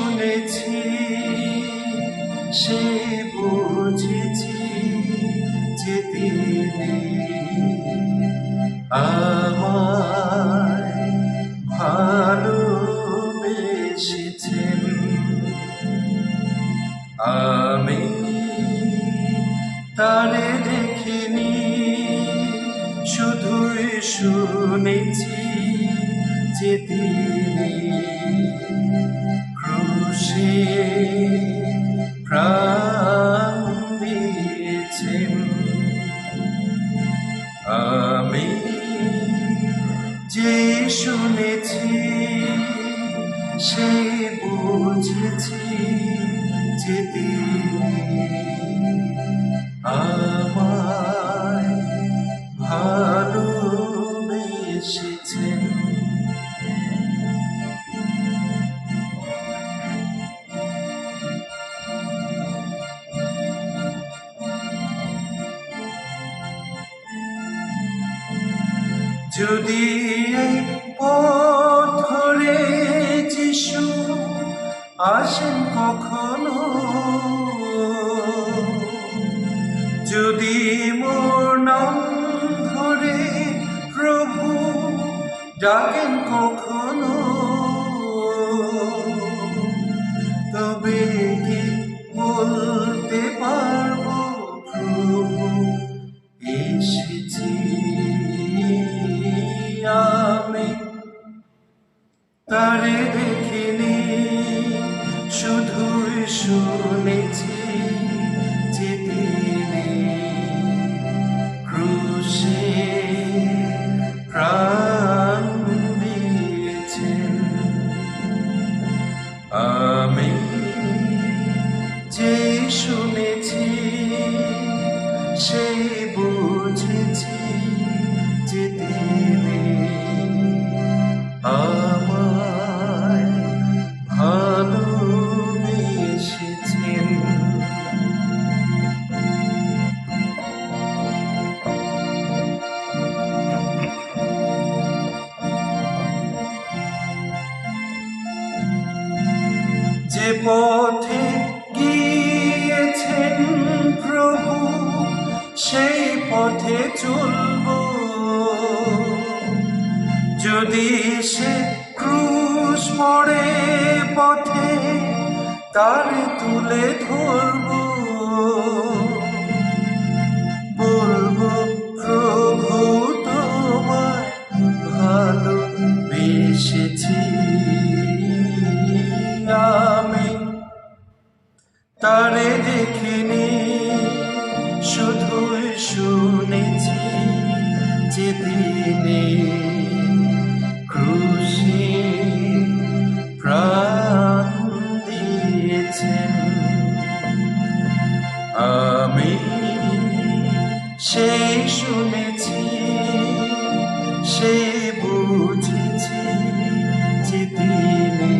শুনেছি সে বুঝেছি যে তিনি আমায় ভালোবেসেছেন। আমি তারে দেখিনি শুধুই শুনেছি যে তিনি দিয়েছেন। আমি যে শুনেছি সে বুঝেছি যে আমায় ভালোবেসেছেন যদি এই পথ ধরে যিশু আসেন কখনো যদি মোর নাম ধরে প্রভু ডাকেন শুধুই শুনেছি যে তিনি ক্রুশে প্রাণ দিয়েছেন আমি যে শুনেছি সেই বুঝেছি যে তিনি আমায় যে পথে গিয়েছেন প্রভু, সেই পথে চলব। যদি সে ক্রুশ পড়ে পথে, তার তুলে ধরব। বলব, প্রভু তোমায় ভালো বেসেছি শুনেছি সে বুঝেছি যে তিনি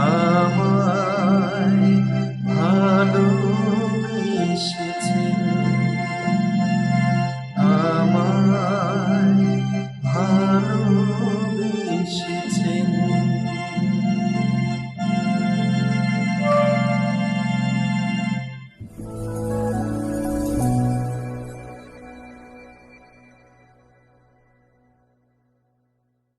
আ